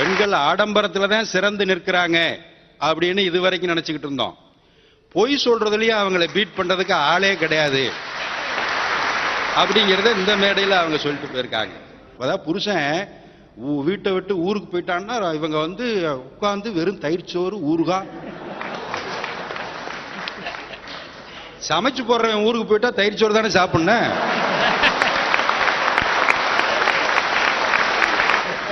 பெண்கள் ஆடம்பரத்தில் தான் சிறந்து நிற்கிறாங்க அப்படின்னு இது வரைக்கும் நினச்சிக்கிட்டு இருந்தோம். பொய் சொல்றதுலயும் அவங்கள பீட் பண்றதுக்கு ஆளே கிடையாது. அப்படிங்கிறத இந்த மேடையில் அவங்க சொல்லிட்டு போயிருக்காங்க. அதாவது புருஷன் வீட்டை விட்டு ஊருக்கு போயிட்டான்னா இவங்க வந்து உட்காந்து வெறும் தயிர் சோறு ஊருகா சமைச்சு போடுறவன் ஊருக்கு போயிட்டா தயிர் சோறு தானே சாப்பிடணும்.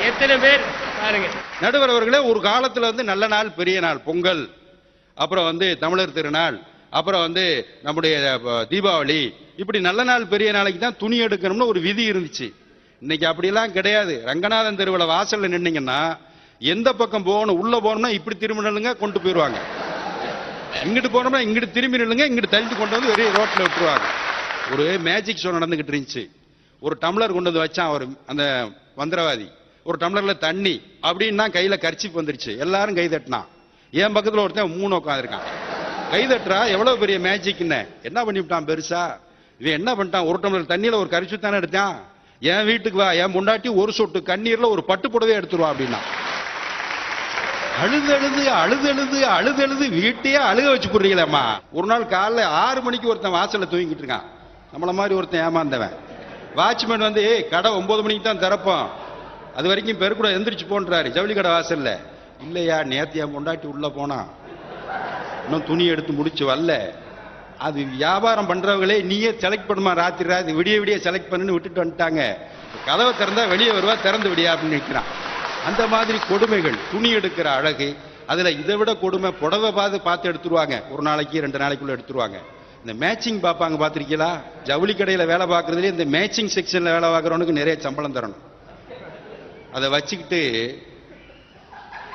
எத்தனை பேர்? பாருங்க. நடுவர் அவர்களே ஒரு காலத்துல வந்து நல்ல நாள் பெரிய நாள் பொங்கல் அப்புறம் வந்து தமிழர் திருநாள் அப்புறம் வந்து நம்முடைய தீபாவளி இப்படி நல்ல நாள் பெரிய நாளைக்கு தான் துணி எடுக்கணும்னு ஒரு விதி இருந்துச்சு. இன்னைக்கு அப்படிலாம் கிடையாது. ரங்கநாதன் தெருவில் வாசல்ல நின்னீங்கன்னா எந்த பக்கம் போகணும் உள்ள போகணும்னா இப்படி திரும்பி நில்லுங்க கொண்டு போயிருவாங்க. இங்கிட்டு போனோம்னா இங்கிட்டு திரும்பி நில்லுங்க இங்கிட்டு தள்ளிட்டு கொண்டு வந்து வெறும் ரோட்டில் விட்டுருவாங்க. ஒரு மேஜிக் ஷோ நடந்துகிட்டு இருந்துச்சு. ஒரு டம்ளர் கொண்டு வந்து வச்சான் அவர் அந்த மந்திரவாதி. ஒரு டம்ளர்ல தண்ணி அப்படின்னா கையில கர்ச்சிப் வந்துருச்சு. எல்லாரும் கை தட்டினான் என் பக்கத்துல ஒருத்தன் மூணு உட்காந்துருக்கான் கை தட்டுறா எவ்வளவு பெரிய மேஜிக்னு என்ன பண்ணிவிட்டான் பெருசா? இவன் என்ன பண்ணிட்டான்? ஒரு டம்ளர் தண்ணியில ஒரு கரிச்சு தானே எடுத்தான்? என் வீட்டுக்கு வா என் முண்டாட்டி ஒரு சொட்டு கண்ணீர்ல ஒரு பட்டு புடவை எடுத்துருவா அப்படின்னா. அழுது அழுது அழுது அழுது வீட்டையே அழுக வச்சு போடுறீங்களேம்மா ஒரு நாள் காலைல ஆறு மணிக்கு ஒருத்தன் வாசல்ல தூங்கிட்டு இருக்கான். நம்மள மாதிரி ஒருத்தன் ஏமாந்தவன். வாட்ச்மேன் வந்து கடை ஒன்பது மணிக்கு தான் திறப்போம். அது வரைக்கும் பேர் கூட எந்திரிச்சு போன்றாரு. ஜவுளி கடை வாசல்ல. இல்லையா நேத்து என் பொண்டாட்டி உள்ள போனா. இன்னும் துணி எடுத்து முடிச்சு வரல. அது வியாபாரம் பண்றவங்களே நீயே செலக்ட் பண்ணுமா ராத்திரி ராத்திரி. விடிய விடிய செலக்ட் பண்ணுன்னு விட்டுட்டு வந்துட்டாங்க. கதவை திறந்தா வெளியே வருவா திறந்து விடியா அப்படின்னு நிற்கிறான் அந்த மாதிரி கொடுமைகள். துணி எடுக்கிற அழகு. அதுல இதை விட கொடுமை புடவை பார்த்து பார்த்து எடுத்துருவாங்க. ஒரு நாளைக்கு ரெண்டு நாளைக்குள்ள எடுத்துருவாங்க. இந்த மேட்சிங் பார்ப்பாங்க பார்த்துருக்கீங்களா? ஜவுளி கடையில வேலை பார்க்கறதுலயே இந்த மேட்சிங் செக்ஷன்ல வேலை பார்க்கறவனுக்கு நிறைய சம்பளம் தரணும். அதை வச்சுக்கிட்டு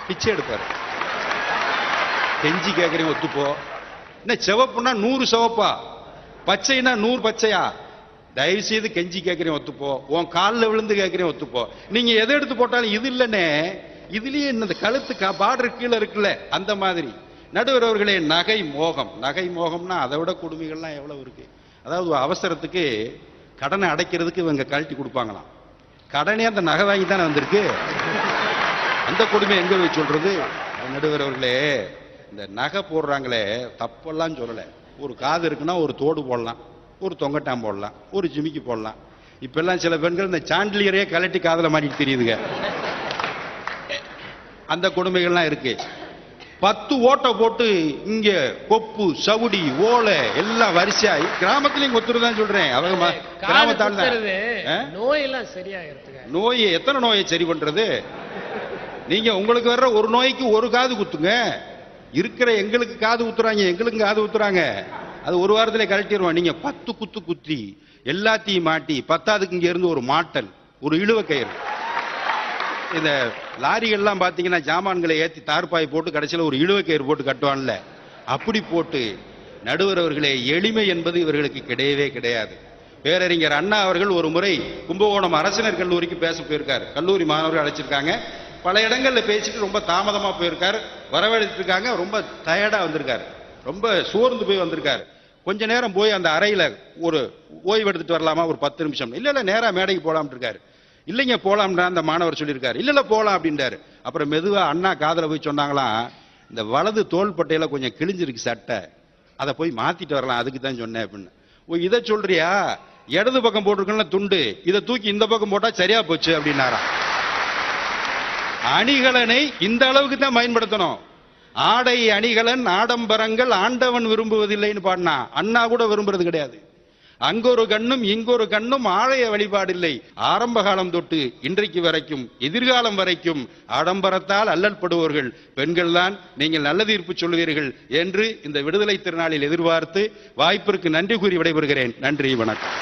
பிச்சை எடுப்பாரு. கெஞ்சி கேட்கறேன் ஒத்துப்போ. என்ன சிவப்புன்னா நூறு சிவப்பா? பச்சைனா நூறு பச்சையா? தயவு செய்து கெஞ்சி கேட்கறேன் ஒத்துப்போ. உன் காலில் விழுந்து கேட்கறேன் ஒத்துப்போ. நீங்க எதை எடுத்து போட்டாலும் இது இல்லைன்னே இதுலயே இந்த கழுத்து பார்டர் கீழே இருக்குல்ல அந்த மாதிரி. நடுவர் அவர்களே நகை மோகம். நகை மோகம்னா அதை விட கொடுமைகள்லாம் எவ்வளவு இருக்கு. அதாவது அவசரத்துக்கு கடனை அடைக்கிறதுக்கு இவங்க கழட்டி கொடுப்பாங்களாம். கடனே அந்த நகை வாங்கி தானே வந்திருக்கு? அந்த கொடுமை எங்க போய் சொல்றது? நடுவர் அவர்களே இந்த நகை போடுறாங்களே தப்பெல்லாம் சொல்லலை. ஒரு காது இருக்குன்னா ஒரு தோடு போடலாம் ஒரு தொங்கட்டாம் போடலாம் ஒரு ஜிமிக்கி போடலாம். இப்பெல்லாம் சில பெண்கள் இந்த சாண்டிலியரே கலட்டி காதில் மாட்டிட்டு தெரியுதுங்க. அந்த கொடுமைகள்லாம் இருக்கு. பத்து ஓட்டை போட்டு இங்க கொப்பு சவுடி ஓலை எல்லாம் வரிசையா. கிராமத்துலயும் கொத்துரு தான் சொல்றேன். அவங்க கிராமத்தால் தான்? நோயெல்லாம் சரியாகிறதுக்கு நோய் எத்தனை நோயை சரி பண்றது? நீங்க உங்களுக்கு வர்ற ஒரு நோய்க்கு ஒரு காது குத்துங்க. இருக்கிற எங்களுக்கு காது குத்துறாங்க எங்களுக்கு காது குத்துறாங்க. அது ஒரு வாரத்திலே கழட்டிடுவோம் நீங்க பத்து குத்து குத்தி எல்லாத்தையும் மாட்டி பத்தாவதுக்கு இங்க இருந்து ஒரு மாட்டல் ஒரு இழுவ கயிறு. இந்த லாரிகள்லாம் பார்த்தீங்கன்னா ஜாமான்களை ஏற்றி தார்பாய் போட்டு கடைசியில் ஒரு இழுவ கயிறு போட்டு கட்டுவான்ல. அப்படி போட்டு நடுவர் அவர்களே எளிமை என்பது இவர்களுக்கு கிடையவே கிடையாது. பேரறிஞர் அண்ணா அவர்கள் ஒரு முறை கும்பகோணம் அரசினர் கல்லூரிக்கு பேச போயிருக்கார். கல்லூரி மாணவர்கள் அழைச்சிருக்காங்க. பல இடங்களில் பேசிட்டு ரொம்ப தாமதமாக போயிருக்கார். வரவழைத்திருக்காங்க ரொம்ப டயர்டாக வந்திருக்கார். ரொம்ப சோர்ந்து போய் வந்திருக்கார். கொஞ்ச நேரம் போய் அந்த அறையில் ஒரு ஓய்வு எடுத்துட்டு வரலாமா? ஒரு பத்து நிமிஷம். இல்லை இல்லை நேராக மேடைக்கு போகலாம்னு இருக்காரு. இல்லைங்க போலாம்னா அந்த மாணவர் சொல்லியிருக்காரு. இல்லை இல்லை போகலாம் அப்படின்றாரு. அப்புறம் மெதுவாக அண்ணா காதில் போய் சொன்னாங்களாம் இந்த வலது தோள்பட்டையில் கொஞ்சம் கிழிஞ்சிருக்கு சட்டை. அதை போய் மாற்றிட்டு வரலாம் அதுக்கு தான் சொன்னேன் அப்படின்னு. ஓ இதை சொல்றியா? இடது பக்கம் போட்டிருக்கல துண்டு. இதை தூக்கி இந்த பக்கம் போட்டால் சரியா போச்சு அப்படின்னாராம் அணிகலனை இந்த அளவுக்கு தான் பயன்படுத்தணும். ஆடை அணிகலன் ஆடம்பரங்கள் ஆண்டவன் விரும்புவதில்லைன்னு பாடினா அண்ணா கூட விரும்புறது கிடையாது. அங்கொரு கண்ணும் இங்கொரு கண்ணும் ஆலய வழிபாடில்லை. ஆரம்ப காலம் தொட்டு இன்றைக்கு வரைக்கும் எதிர்காலம் வரைக்கும் ஆடம்பரத்தால் அல்லல்படுவோர்கள். பெண்கள்தான் நீங்கள் நல்ல தீர்ப்பு சொல்வீர்கள் என்று இந்த விடுதலை திருநாளில் எதிர்பார்த்து வாய்ப்பிற்கு நன்றி கூறி விடைபெறுகிறேன். நன்றி வணக்கம்.